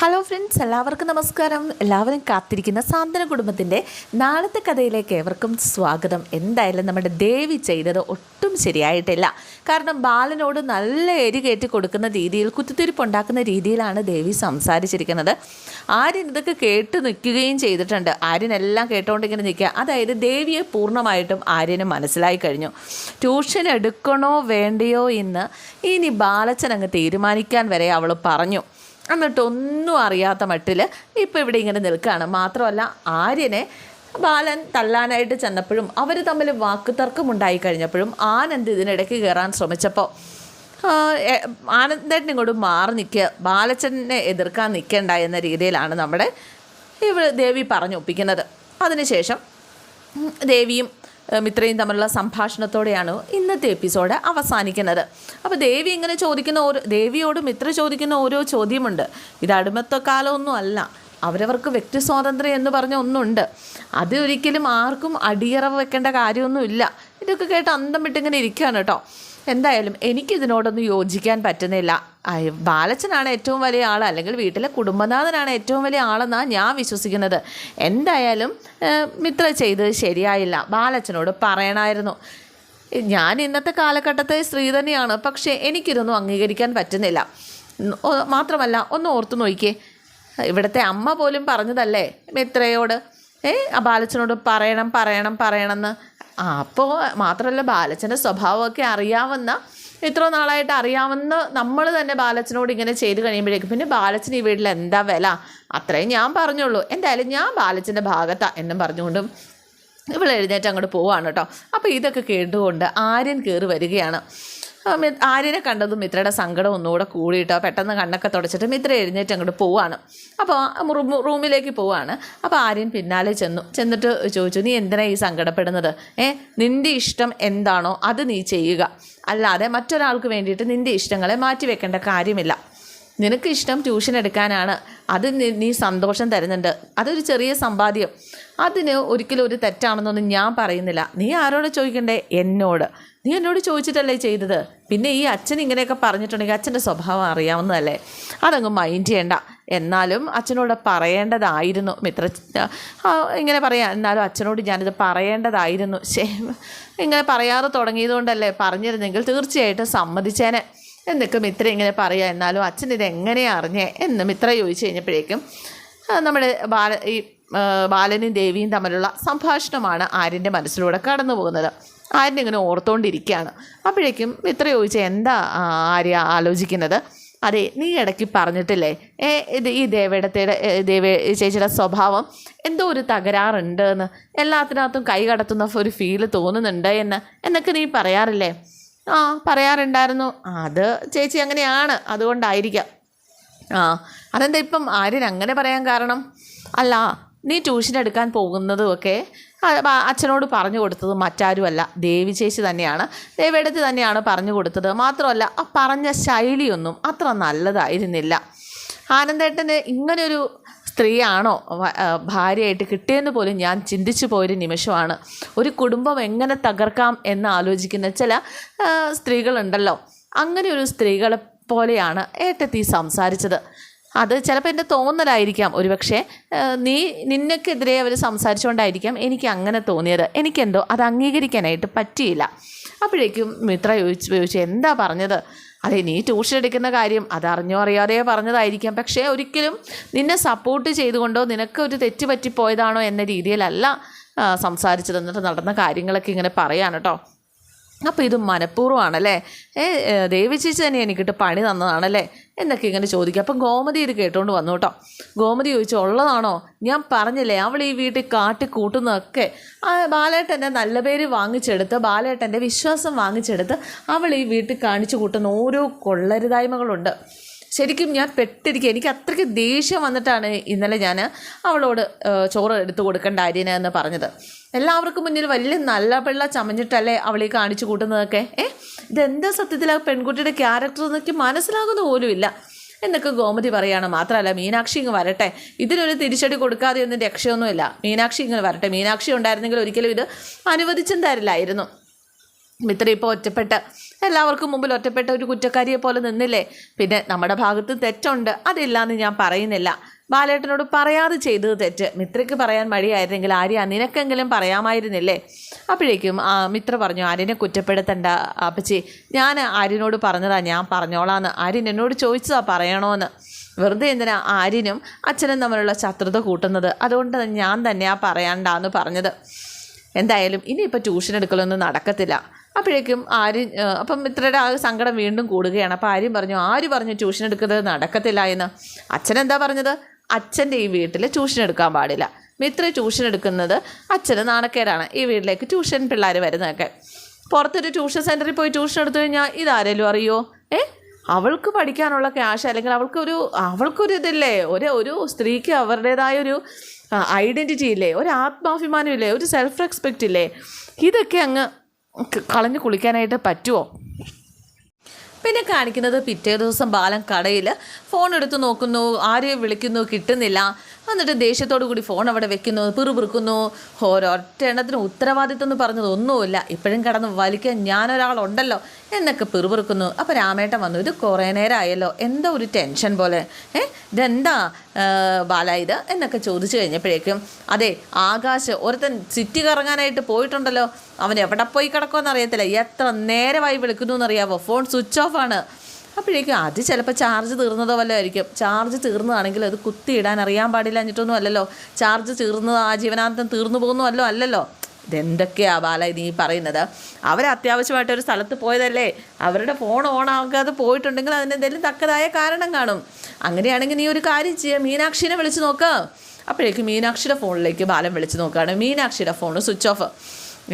Hello friends എല്ലാവർക്കും നമസ്കാരം. എല്ലാവരും കാത്തിരിക്കുന്ന സാന്ത്വന കുടുംബത്തിന്റെ നാളത്തെ കഥയിലേക്ക് ഏവർക്കും സ്വാഗതം. എന്തായാലും നമ്മുടെ ദേവി ചെയ്തത് ഒട്ടും ശരിയായിട്ടില്ല. കാരണം ബാലനോട് നല്ല എരി കയറ്റി കൊടുക്കുന്ന രീതിയിൽ കുത്തിത്തിരിപ്പുണ്ടാക്കുന്ന രീതിയിലാണ് ദേവി സംസാരിച്ചിരിക്കുന്നത്. ആര്യൻ ഇതൊക്കെ കേട്ട് നിൽക്കുകയും ചെയ്തിട്ടുണ്ട്. ആര്യനെല്ലാം എല്ലാം കേട്ടുകൊണ്ടിങ്ങനെ നിൽക്കുക. അതായത് ദേവിയെ പൂർണമായിട്ടും ആര്യന് മനസ്സിലായി കഴിഞ്ഞു. ട്യൂഷൻ എടുക്കണോ വേണ്ടയോ എന്ന് ഇനി ബാലച്ചൻ അങ്ങ് തീരുമാനിക്കാൻ വരെ അവൾ പറഞ്ഞു. എന്നിട്ട് ഒന്നും അറിയാത്ത മട്ടിൽ ഇപ്പോൾ ഇവിടെ ഇങ്ങനെ നിൽക്കുകയാണ് മാത്രമല്ല ആര്യനെ ബാലൻ തല്ലാനായിട്ട് ചെന്നപ്പോഴും അവർ തമ്മിൽ വാക്കുതർക്കമുണ്ടായി കഴിഞ്ഞപ്പോഴും ആനന്ദ് ഇതിനിടയ്ക്ക് കയറാൻ ശ്രമിച്ചപ്പോൾ ആനന്ദേട്ടൻ ഇങ്ങോട്ട് മാറി നിൽക്കുക ബാലച്ചനെ എതിർക്കാൻ നിൽക്കേണ്ട എന്ന രീതിയിലാണ് നമ്മുടെ ഇവ ദേവി പറഞ്ഞൊപ്പിക്കുന്നത്. അതിനുശേഷം ദേവിയും മിത്രയും തമ്മിലുള്ള സംഭാഷണത്തോടെയാണ് ഇന്നത്തെ എപ്പിസോഡ് അവസാനിക്കുന്നത്. അപ്പോൾ ദേവി ഇങ്ങനെ ചോദിക്കുന്ന ഓരോ ദേവിയോട് മിത്ര ചോദിക്കുന്ന ഓരോ ചോദ്യമുണ്ട്. ഇത് അടിമത്തക്കാലമൊന്നും അല്ല. അവരവർക്ക് വ്യക്തി സ്വാതന്ത്ര്യം എന്ന് പറഞ്ഞ ഒന്നുണ്ട്. അത് ഒരിക്കലും ആർക്കും അടിയറവ് വെക്കേണ്ട കാര്യമൊന്നുമില്ല. ഇതൊക്കെ കേട്ട് അന്തം വിട്ടിങ്ങനെ ഇരിക്കുകയാണ് കേട്ടോ. എന്തായാലും എനിക്കിതിനോടൊന്നും യോജിക്കാൻ പറ്റുന്നില്ല. ബാലച്ചനാണ് ഏറ്റവും വലിയ ആൾ അല്ലെങ്കിൽ വീട്ടിലെ കുടുംബനാഥനാണ് ഏറ്റവും വലിയ ആളെന്നാണ് ഞാൻ വിശ്വസിക്കുന്നത്. എന്തായാലും മിത്ര ചെയ്തത് ശരിയായില്ല. ബാലച്ചനോട് പറയണമായിരുന്നു ഞാൻ ഇന്നത്തെ കാലഘട്ടത്തെ സ്ത്രീ തന്നെയാണ് പക്ഷേ എനിക്കിതൊന്നും അംഗീകരിക്കാൻ പറ്റുന്നില്ല. മാത്രമല്ല ഒന്ന് ഓർത്തു നോക്കിയേ ഇവിടുത്തെ അമ്മ പോലും പറഞ്ഞതല്ലേ മിത്രയോട്? ഏ ബാലച്ചനോട് പറയണം പറയണം പറയണമെന്ന്. അപ്പോൾ മാത്രമല്ല ബാലച്ചന്റെ സ്വഭാവമൊക്കെ അറിയാവുന്ന ഇത്ര നാളായിട്ട് അറിയാവുന്ന നമ്മൾ തന്നെ ബാലച്ചനോട് ഇങ്ങനെ ചെയ്ത് കഴിയുമ്പോഴേക്കും പിന്നെ ബാലച്ചൻ ഈ വീട്ടിൽ എന്താ വില? അത്രയും ഞാൻ പറഞ്ഞുള്ളൂ. എന്തായാലും ഞാൻ ബാലച്ചന്റെ ഭാഗത്താണ് എന്നും പറഞ്ഞുകൊണ്ടും ഇവൾ എഴുന്നേറ്റ് അങ്ങോട്ട് പോവാണ് കേട്ടോ. അപ്പോൾ ഇതൊക്കെ കേട്ടുകൊണ്ട് ആര്യൻ കയറി വരികയാണ്. ആര്യനെ കണ്ടതും മിത്രയുടെ സങ്കടം ഒന്നുകൂടെ കൂടിയിട്ടോ പെട്ടെന്ന് കണ്ണൊക്കെ തുടച്ചിട്ട് മിത്ര എഴുന്നേറ്റ് അങ്ങോട്ട് പോവാണ്. അപ്പോൾ റൂമിലേക്ക് പോവാണ്. അപ്പോൾ ആര്യൻ പിന്നാലെ ചെന്നു. ചെന്നിട്ട് ചോദിച്ചു നീ എന്തിനാ ഈ സങ്കടപ്പെടുന്നത്? ഏ നിന്റെ ഇഷ്ടം എന്താണോ അത് നീ ചെയ്യുക. അല്ലാതെ മറ്റൊരാൾക്ക് വേണ്ടിയിട്ട് നിന്റെ ഇഷ്ടങ്ങളെ മാറ്റിവെക്കേണ്ട കാര്യമില്ല. നിനക്ക് ഇഷ്ടം ട്യൂഷൻ എടുക്കാനാണ്. അത് നി- സന്തോഷം തരുന്നുണ്ട്. അതൊരു ചെറിയ സമ്പാദ്യം. അതിന് ഒരിക്കലും ഒരു തെറ്റാണെന്നൊന്നും ഞാൻ പറയുന്നില്ല. നീ ആരോട് ചോദിക്കണ്ടേ? എന്നോട്. നീ എന്നോട് ചോദിച്ചിട്ടല്ലേ ചെയ്തത്? പിന്നെ ഈ അച്ഛൻ ഇങ്ങനെയൊക്കെ പറഞ്ഞിട്ടുണ്ടെങ്കിൽ അച്ഛന്റെ സ്വഭാവം അറിയാവുന്നതല്ലേ? അതങ്ങ് മൈൻഡ് ചെയ്യണ്ട. എന്നാലും അച്ഛനോട് പറയേണ്ടതായിരുന്നു. മിത്ര ഇങ്ങനെ പറയാം. എന്നാലും അച്ഛനോട് ഞാനിത് പറയേണ്ടതായിരുന്നു. ശേ ഇങ്ങനെ പറയാതെ തുടങ്ങിയതുകൊണ്ടല്ലേ പറഞ്ഞിരുന്നെങ്കിൽ തീർച്ചയായിട്ടും സമ്മതിച്ചേനെ. എന്നൊക്കെ മിത്ര ഇങ്ങനെ പറയുക എന്നാലും അച്ഛൻ ഇത് എങ്ങനെയാണ് അറിഞ്ഞേ? എന്ന് മിത്ര ചോദിച്ചു കഴിഞ്ഞപ്പോഴേക്കും നമ്മുടെ ബാല ഈ ബാലനും ദേവിയും തമ്മിലുള്ള സംഭാഷണമാണ് ആര്യന്റെ മനസ്സിലൂടെ കടന്നു പോകുന്നത്. ആര്യൻ ഇങ്ങനെ ഓർത്തുകൊണ്ടിരിക്കുകയാണ് അപ്പോഴേക്കും മിത്ര ചോദിച്ചാൽ എന്താ ആര്യ ആലോചിക്കുന്നത്? അതെ നീ ഇടയ്ക്ക് പറഞ്ഞിട്ടില്ലേ ഏ ഇത് ഈ ദേവേടത്തയുടെ ദേവ ദേവേ ചേച്ചിയുടെ സ്വഭാവം എന്തോ ഒരു തകരാറുണ്ട് എന്ന്? എല്ലാത്തിനകത്തും കൈ കടത്തുന്ന ഒരു ഫീൽ തോന്നുന്നുണ്ട് എന്ന്? എന്നൊക്കെ നീ പറയാറില്ലേ? ആ പറയാറുണ്ടായിരുന്നു. അത് ചേച്ചി അങ്ങനെയാണ്. അതുകൊണ്ടായിരിക്കാം. ആ അതെന്താ ഇപ്പം ആര്യൻ അങ്ങനെ പറയാൻ കാരണം? അല്ല നീ ട്യൂഷൻ എടുക്കാൻ പോകുന്നതുമൊക്കെ അച്ഛനോട് പറഞ്ഞു കൊടുത്തത് മറ്റാരുമല്ല. ദേവി ചേച്ചി തന്നെയാണ്. ദേവിയെടുത്ത് തന്നെയാണ് പറഞ്ഞു കൊടുത്തത്. മാത്രമല്ല ആ പറഞ്ഞ ശൈലിയൊന്നും അത്ര നല്ലതായിരുന്നില്ല. ആനന്ദേട്ടന് ഇങ്ങനൊരു സ്ത്രീയാണോ ഭാര്യയായിട്ട് കിട്ടിയെന്ന് പോലും ഞാൻ ചിന്തിച്ചു പോയൊരു നിമിഷമാണ്. ഒരു കുടുംബം എങ്ങനെ തകർക്കാം എന്ന് ആലോചിക്കുന്ന ചില സ്ത്രീകളുണ്ടല്ലോ. അങ്ങനെ ഒരു സ്ത്രീകളെ പോലെയാണ് ഏട്ടത്തി സംസാരിച്ചത്. അത് ചിലപ്പോൾ എന്റെ തോന്നലായിരിക്കാം. ഒരുപക്ഷെ നീ നിന്നക്കെതിരെ അവർ സംസാരിച്ചുകൊണ്ടായിരിക്കാം എനിക്ക് അങ്ങനെ തോന്നിയത്. എനിക്കെന്തോ അത് അംഗീകരിക്കാനായിട്ട് പറ്റിയില്ല. അപ്പോഴേക്കും മിത്ര ചോദിച്ചു ചോദിച്ചു എന്താ പറഞ്ഞത്? അതെ നീ ട്യൂഷൻ എടുക്കുന്ന കാര്യം അതറിഞ്ഞോ അറിയാതെയോ പറഞ്ഞതായിരിക്കാം. പക്ഷേ ഒരിക്കലും നിന്നെ സപ്പോർട്ട് ചെയ്തുകൊണ്ടോ നിനക്ക് ഒരു തെറ്റ് പറ്റിപ്പോയതാണോ എന്ന രീതിയിലല്ല സംസാരിച്ചത്. എന്നിട്ട് നടന്ന കാര്യങ്ങളൊക്കെ ഇങ്ങനെ പറയാൻ കേട്ടോ അപ്പോൾ ഇത് മനഃപൂർവമാണല്ലേ? ഏ ഏ, ദേവി ചേച്ചി തന്നെ എനിക്കിട്ട് പണി തന്നതാണല്ലേ? എന്നൊക്കെ ഇങ്ങനെ ചോദിക്കുക അപ്പം ഗോമതി ഇത് കേട്ടുകൊണ്ട് വന്നു കേട്ടോ. ഗോമതി ചോദിച്ചു ഉള്ളതാണോ? ഞാൻ പറഞ്ഞില്ലേ അവൾ ഈ വീട്ടിൽ കാട്ടി കൂട്ടുന്നതൊക്കെ ബാലേട്ടന്റെ നല്ല പേര് വാങ്ങിച്ചെടുത്ത് ബാലേട്ടന്റെ വിശ്വാസം വാങ്ങിച്ചെടുത്ത് അവൾ ഈ വീട്ടിൽ കാണിച്ചു കൂട്ടുന്ന ഓരോ കൊള്ളരുതായ്മകളുണ്ട്. ശരിക്കും ഞാൻ പെട്ടിരിക്കുക. എനിക്ക് അത്രയ്ക്ക് ദേഷ്യം വന്നിട്ടാണ് ഇന്നലെ ഞാൻ അവളോട് ചോറ് എടുത്തു കൊടുക്കേണ്ട ആര്യന എന്ന് പറഞ്ഞത്. എല്ലാവർക്കും മുന്നിൽ വലിയ നല്ല പിള്ള ചമഞ്ഞിട്ടല്ലേ അവളീ കാണിച്ചു കൂട്ടുന്നതൊക്കെ? ഏ? ഇതെന്താ സത്യത്തിൽ ആ പെൺകുട്ടിയുടെ ക്യാരക്ടർ എന്നൊക്കെ മനസ്സിലാകുന്ന പോലുമില്ല എന്നൊക്കെ ഗോമതി പറയുകയാണ് മാത്രമല്ല മീനാക്ഷി ഇങ്ങ് വരട്ടെ. ഇതിനൊരു തിരിച്ചടി കൊടുക്കാതെ ഒന്നും രക്ഷയൊന്നുമില്ല മീനാക്ഷി ഇങ്ങനെ വരട്ടെ. മീനാക്ഷി ഉണ്ടായിരുന്നെങ്കിൽ ഒരിക്കലും ഇത് അനുവദിച്ചും തരില്ലായിരുന്നു മിത്ര ഇപ്പോൾ ഒറ്റപ്പെട്ട് എല്ലാവർക്കും മുമ്പിൽ ഒറ്റപ്പെട്ട ഒരു കുറ്റക്കാരിയെ പോലെ നിന്നില്ലേ? പിന്നെ നമ്മുടെ ഭാഗത്ത് തെറ്റുണ്ട്. അതില്ലാന്ന് ഞാൻ പറയുന്നില്ല. ബാലേട്ടനോട് പറയാതെ ചെയ്തത് തെറ്റ്. മിത്രയ്ക്ക് പറയാൻ മടിയായിരുന്നെങ്കിൽ ആര്യ നിനക്കെങ്കിലും പറയാമായിരുന്നില്ലേ? അപ്പോഴേക്കും മിത്ര പറഞ്ഞു ആര്യനെ കുറ്റപ്പെടുത്തണ്ട അപ്പച്ചി. ഞാൻ ആര്യനോട് പറഞ്ഞതാ ഞാൻ പറഞ്ഞോളാന്ന്. ആര്യൻ എന്നോട് ചോദിച്ചതാ പറയണോന്ന്. വെറുതെ എന്തിനാ ആര്യനും അച്ഛനും തമ്മിലുള്ള ശത്രുത കൂട്ടുന്നത്? അതുകൊണ്ട് ഞാൻ തന്നെയാ പറയാണ്ടാന്ന് പറഞ്ഞത്. എന്തായാലും ഇനിയിപ്പോൾ ട്യൂഷൻ എടുക്കലൊന്നും നടക്കത്തില്ല. അപ്പോഴേക്കും ആര് അപ്പം ഇത്രയുടെ ആ സങ്കടം വീണ്ടും കൂടുകയാണ്. അപ്പോൾ ആര്യം പറഞ്ഞു ആര് പറഞ്ഞു ട്യൂഷൻ എടുക്കുന്നത് നടക്കത്തില്ല എന്ന്? അച്ഛൻ എന്താ പറഞ്ഞത്? അച്ഛന്റെ ഈ വീട്ടിൽ ട്യൂഷൻ എടുക്കാൻ പാടില്ല. മിത്ര ട്യൂഷൻ എടുക്കുന്നത് അച്ഛന് നാണക്കേടാണ്. ഈ വീട്ടിലേക്ക് ട്യൂഷൻ പിള്ളേർ വരുന്നതൊക്കെ. പുറത്തൊരു ട്യൂഷൻ സെന്ററിൽ പോയി ട്യൂഷൻ എടുത്തു കഴിഞ്ഞാൽ ഇതാരേലും അറിയോ? ഏ? അവൾക്ക് പഠിക്കാനുള്ള ക്യാഷ് അല്ലെങ്കിൽ അവൾക്കൊരു അവൾക്കൊരു ഇതില്ലേ? ഒരു ഒരു സ്ത്രീക്ക് അവരുടേതായ ഒരു ഐഡന്റിറ്റി ഇല്ലേ? ഒരു ആത്മാഭിമാനം ഇല്ലേ? ഒരു സെൽഫ് റെസ്പെക്റ്റ് ഇല്ലേ? ഇതൊക്കെ അങ്ങ് കളഞ്ഞു കുളിക്കാനായിട്ട് പറ്റുമോ പിന്നെ കാണിക്കുന്നത് പിറ്റേ ദിവസം ബാലൻ കടയിൽ ഫോൺ എടുത്ത് നോക്കുന്നു ആരെയും വിളിക്കുന്നു കിട്ടുന്നില്ല. എന്നിട്ട് ദേഷ്യത്തോടു കൂടി ഫോൺ അവിടെ വെക്കുന്നു പിറുപിറുക്കുന്നു. ഓരോറ്റ എണ്ണത്തിന് ഉത്തരവാദിത്വം എന്ന് പറഞ്ഞത് ഒന്നുമില്ല. ഇപ്പോഴും കടന്ന് വലിക്കാൻ ഞാനൊരാളുണ്ടല്ലോ എന്നൊക്കെ പിറുപിറുക്കുന്നു. അപ്പോൾ രാമേട്ടൻ വന്നു ഇത് കുറേ നേരമായല്ലോ എന്തോ ഒരു ടെൻഷൻ പോലെ. ഏ ഇതെന്താ ബാല ഇത്? എന്നൊക്കെ ചോദിച്ചു കഴിഞ്ഞപ്പോഴേക്കും അതെ ആകാശ് ഒരുത്തൻ സിറ്റി കറങ്ങാനായിട്ട് പോയിട്ടുണ്ടല്ലോ. അവൻ എവിടെ പോയി കിടക്കുമെന്ന് അറിയത്തില്ല. എത്ര നേരമായി വിളിക്കുന്നു എന്നറിയാവോ? ഫോൺ സ്വിച്ച് ഓഫ് ആണ്. അപ്പോഴേക്കും അത് ചിലപ്പോൾ ചാർജ് തീർന്നതോ വല്ലോ ആയിരിക്കും. ചാർജ് തീർന്നതാണെങ്കിൽ അത് കുത്തിയിടാൻ അറിയാൻ പാടില്ല എന്നിട്ടൊന്നും അല്ലല്ലോ. ചാർജ് തീർന്നത് ആ ജീവനാന്തം തീർന്നു പോകുന്നല്ലോ അല്ലല്ലോ. ഇതെന്തൊക്കെയാ ബാല നീ പറയുന്നത്? അവർ അത്യാവശ്യമായിട്ട് ഒരു സ്ഥലത്ത് പോയതല്ലേ? അവരുടെ ഫോൺ ഓൺ ആകാതെ പോയിട്ടുണ്ടെങ്കിൽ അതിനെന്തെങ്കിലും തക്കതായ കാരണം കാണും. അങ്ങനെയാണെങ്കിൽ നീ ഒരു കാര്യം ചെയ്യുക മീനാക്ഷിനെ വിളിച്ച് നോക്കുക അപ്പോഴേക്കും മീനാക്ഷിയുടെ ഫോണിലേക്ക് ബാലൻ വിളിച്ച് നോക്കുകയാണ്. മീനാക്ഷിയുടെ ഫോൺ സ്വിച്ച് ഓഫ്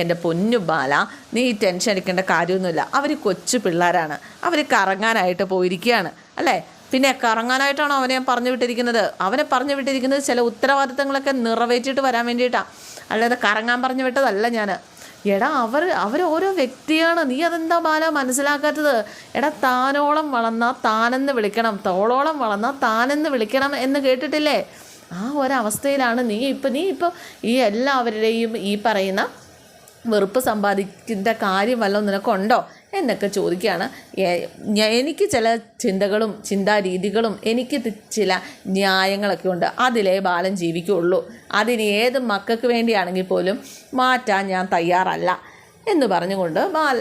എന്റെ പൊന്നു ബാല നീ ടെൻഷൻ അടിക്കേണ്ട കാര്യമൊന്നുമില്ല. അവർ കൊച്ചു പിള്ളേരാണ്. അവർ കറങ്ങാനായിട്ട് പോയിരിക്കുകയാണ് അല്ലേ? പിന്നെ കറങ്ങാനായിട്ടാണോ അവനെ പറഞ്ഞു വിട്ടിരിക്കുന്നത്? അവനെ പറഞ്ഞു വിട്ടിരിക്കുന്നത് ചില ഉത്തരവാദിത്തങ്ങളൊക്കെ നിറവേറ്റിയിട്ട് വരാൻ വേണ്ടിയിട്ടാണ് അല്ലാതെ കറങ്ങാൻ പറഞ്ഞു വിട്ടതല്ല ഞാൻ എടാ അവർ അവർ ഓരോ വ്യക്തിയാണ്. നീ അതെന്താ ബാല മനസ്സിലാക്കാത്തത്? എടാ താനോളം വളർന്ന താനെന്ന് വിളിക്കണം. തോളോളം വളർന്ന താനെന്ന് വിളിക്കണം എന്ന് കേട്ടിട്ടില്ലേ? ആ ഒരവസ്ഥയിലാണ് നീ ഇപ്പം നീ ഇപ്പം ഈ എല്ലാവരുടെയും ഈ പറയുന്ന വെറുപ്പ് സമ്പാദിക്കുന്ന കാര്യം വല്ലതും നിനക്കുണ്ടോ എന്നൊക്കെ ചോദിക്കുകയാണ്. എനിക്ക് ചില ചിന്തകളും ചിന്താരീതികളും എനിക്ക് ചില ന്യായങ്ങളൊക്കെ ഉണ്ട്. അതിലേ ബാലൻ ജീവിക്കുള്ളൂ അതിന് ഏത് മക്കൾക്ക് വേണ്ടിയാണെങ്കിൽ പോലും മാറ്റാൻ ഞാൻ തയ്യാറല്ല എന്ന് പറഞ്ഞുകൊണ്ട് ബാൽ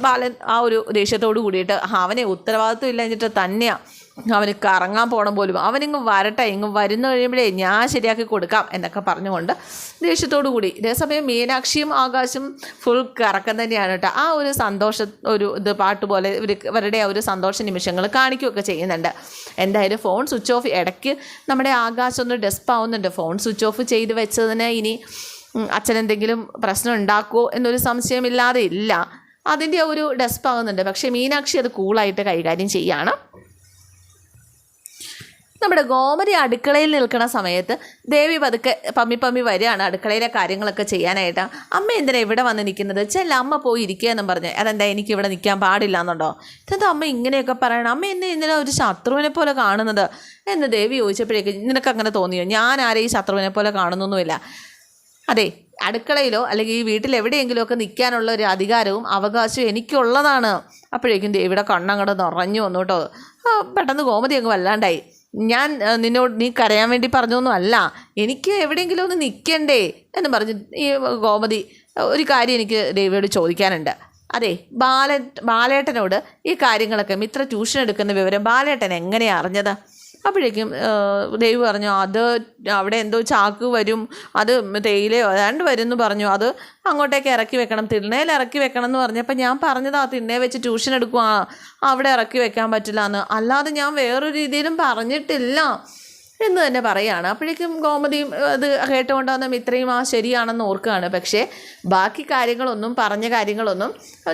ബാലൻ ആ ഒരു ദേഷ്യത്തോട് കൂടിയിട്ട് അവനെ ഉത്തരവാദിത്വം ഇല്ലഞ്ഞിട്ട് തന്നെയാണ് അവന് കറങ്ങാൻ പോകണം പോലും. അവനിങ്ങ് വരട്ടെ ഇങ്ങ് വരുന്ന കഴിയുമ്പോഴേ ഞാൻ ശരിയാക്കി കൊടുക്കാം എന്നൊക്കെ പറഞ്ഞുകൊണ്ട് ദേഷ്യത്തോടു കൂടി. ഇതേസമയം മീനാക്ഷിയും ആകാശും ഫുൾ കറക്കം തന്നെയാണ് കേട്ടോ. ആ ഒരു സന്തോഷ ഒരു ഇത് പാട്ട് പോലെ ഇവരുടെ ആ ഒരു സന്തോഷ നിമിഷങ്ങൾ കാണിക്കുകയൊക്കെ ചെയ്യുന്നുണ്ട്. എന്തായാലും ഫോൺ സ്വിച്ച് ഓഫ് ഇടയ്ക്ക് നമ്മുടെ ആകാശം ഒന്ന് ഡെസ്പ് ആവുന്നുണ്ട്. ഫോൺ സ്വിച്ച് ഓഫ് ചെയ്ത് വെച്ചതിന് ഇനി അച്ഛൻ എന്തെങ്കിലും പ്രശ്നം ഉണ്ടാക്കുമോ എന്നൊരു സംശയമില്ലാതെ ഇല്ല. അതിന്റെ ഒരു ഡെസ്പ് ആവുന്നുണ്ട്. പക്ഷേ മീനാക്ഷി അത് കൂളായിട്ട് കൈകാര്യം ചെയ്യാണ്. നമ്മുടെ ഗോമതി അടുക്കളയിൽ നിൽക്കുന്ന സമയത്ത് ദേവി പതുക്കെ പമ്മി പമ്മി വരികയാണ് അടുക്കളയിലെ കാര്യങ്ങളൊക്കെ ചെയ്യാനായിട്ട്. അമ്മ എന്തിനാ ഇവിടെ വന്ന് നിൽക്കുന്നത്? ചെല്ല അമ്മ പോയി ഇരിക്കുക എന്നും പറഞ്ഞു. അതെന്താ എനിക്ക് ഇവിടെ നിൽക്കാൻ പാടില്ല എന്നുണ്ടോ ഇതെന്താ അമ്മ ഇങ്ങനെയൊക്കെ പറയണം? അമ്മ എന്നെ ഇന്നലെ ഒരു ശത്രുവിനെ പോലെ കാണുന്നത്? എന്ന് ദേവി ചോദിച്ചപ്പോഴേക്ക് നിനക്ക് അങ്ങനെ തോന്നിയോ? ഞാൻ ആരെയും ശത്രുവിനെ പോലെ കാണുന്നൊന്നുമില്ല. അതെ അടുക്കളയിലോ അല്ലെങ്കിൽ ഈ വീട്ടിൽ എവിടെയെങ്കിലുമൊക്കെ നിൽക്കാനുള്ള ഒരു അധികാരവും അവകാശവും എനിക്കുള്ളതാണ്. അപ്പോഴേക്കും ദേവിയുടെ കണ്ണങ്ങോട്ട് നിറഞ്ഞു വന്നു കേട്ടോ. പെട്ടെന്ന് ഗോമതി അങ്ങ് വല്ലാണ്ടായി. ഞാൻ നിന്നോട് നീ കരയാൻ വേണ്ടി പറഞ്ഞൊന്നും അല്ല. എനിക്ക് എവിടെയെങ്കിലും ഒന്ന് നിൽക്കണ്ടേ എന്ന് പറഞ്ഞ് ഈ ഗോമതി ഒരു കാര്യം എനിക്ക് ദേവിയോട് ചോദിക്കാനുണ്ട്. അതെ ബാല ബാലേട്ടനോട് ഈ കാര്യങ്ങളൊക്കെ മിത്ര ട്യൂഷൻ എടുക്കുന്ന വിവരം ബാലേട്ടൻ എങ്ങനെയാണ് അറിഞ്ഞത്? അപ്പോഴേക്കും ദൈവം പറഞ്ഞു അത് അവിടെ എന്തോ ചാക്ക് വരും അത് തേയിലയോ ഏതാണ്ട് വരും എന്ന് പറഞ്ഞു. അത് അങ്ങോട്ടേക്ക് ഇറക്കി വെക്കണം തിണ്ണയിൽ ഇറക്കി വെക്കണം എന്ന് പറഞ്ഞപ്പോൾ ഞാൻ പറഞ്ഞത് ആ തിണ്ണയെ വെച്ച് ട്യൂഷൻ എടുക്കുക അവിടെ ഇറക്കി വെക്കാൻ പറ്റില്ല എന്ന് അല്ലാതെ ഞാൻ വേറൊരു രീതിയിലും പറഞ്ഞിട്ടില്ല. എന്ന് തന്നെ പറയുകയാണ് അപ്പോഴേക്കും ഗോമതിയും അത് കേട്ടുകൊണ്ട് വന്ന മിത്രയും ആ ശരിയാണെന്ന് ഓർക്കുകയാണ്. പക്ഷേ ബാക്കി കാര്യങ്ങളൊന്നും പറഞ്ഞ കാര്യങ്ങളൊന്നും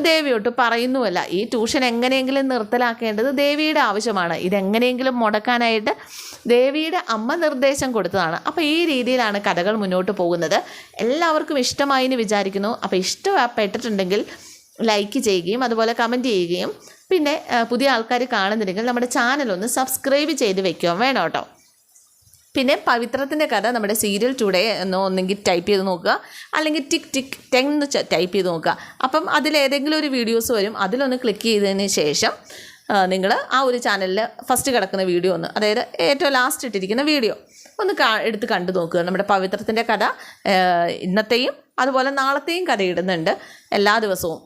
ദേവിയോട്ട് പറയുന്നുമല്ല. ഈ ട്യൂഷൻ എങ്ങനെയെങ്കിലും നിർത്തലാക്കേണ്ടത് ദേവിയുടെ ആവശ്യമാണ്. ഇതെങ്ങനെയെങ്കിലും മുടക്കാനായിട്ട് ദേവിയുടെ അമ്മ നിർദ്ദേശം കൊടുത്തതാണ്. അപ്പോൾ ഈ രീതിയിലാണ് കഥകൾ മുന്നോട്ട് പോകുന്നത്. എല്ലാവർക്കും ഇഷ്ടമായി എന്ന് വിചാരിക്കുന്നു. അപ്പോൾ ഇഷ്ടപ്പെട്ടിട്ടുണ്ടെങ്കിൽ ലൈക്ക് ചെയ്യുകയും അതുപോലെ കമന്റ് ചെയ്യുകയും പിന്നെ പുതിയ ആൾക്കാർ കാണുന്നുണ്ടെങ്കിൽ നമ്മുടെ ചാനൽ ഒന്ന് സബ്സ്ക്രൈബ് ചെയ്ത് വെക്കുകയും വേണം കേട്ടോ. പിന്നെ പവിത്രത്തിന്റെ കഥ നമ്മുടെ സീരിയൽ ടുഡേ എന്നോ ഒന്നെങ്കിൽ ടൈപ്പ് ചെയ്ത് നോക്കുക. അല്ലെങ്കിൽ ടിക് ടിക് ടെൻ എന്ന് ടൈപ്പ് ചെയ്ത് നോക്കുക. അപ്പം അതിലേതെങ്കിലും ഒരു വീഡിയോസ് വരും. അതിലൊന്ന് ക്ലിക്ക് ചെയ്തതിന് ശേഷം നിങ്ങൾ ആ ഒരു ചാനലിൽ ഫസ്റ്റ് കിടക്കുന്ന വീഡിയോ ഒന്ന് അതായത് ഏറ്റവും ലാസ്റ്റ് ഇട്ടിരിക്കുന്ന വീഡിയോ ഒന്ന് കാ എടുത്ത് കണ്ടു നോക്കുക. നമ്മുടെ പവിത്രത്തിന്റെ കഥ ഇന്നത്തെയും അതുപോലെ നാളത്തെയും കഥ ഇടുന്നുണ്ട് എല്ലാ ദിവസവും.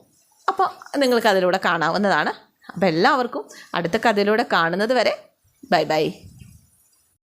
അപ്പോൾ നിങ്ങൾക്ക് അതിലൂടെ കാണാവുന്നതാണ്. അപ്പോൾ എല്ലാവർക്കും അടുത്ത കഥയിലൂടെ കാണുന്നത് വരെ ബൈ ബൈ.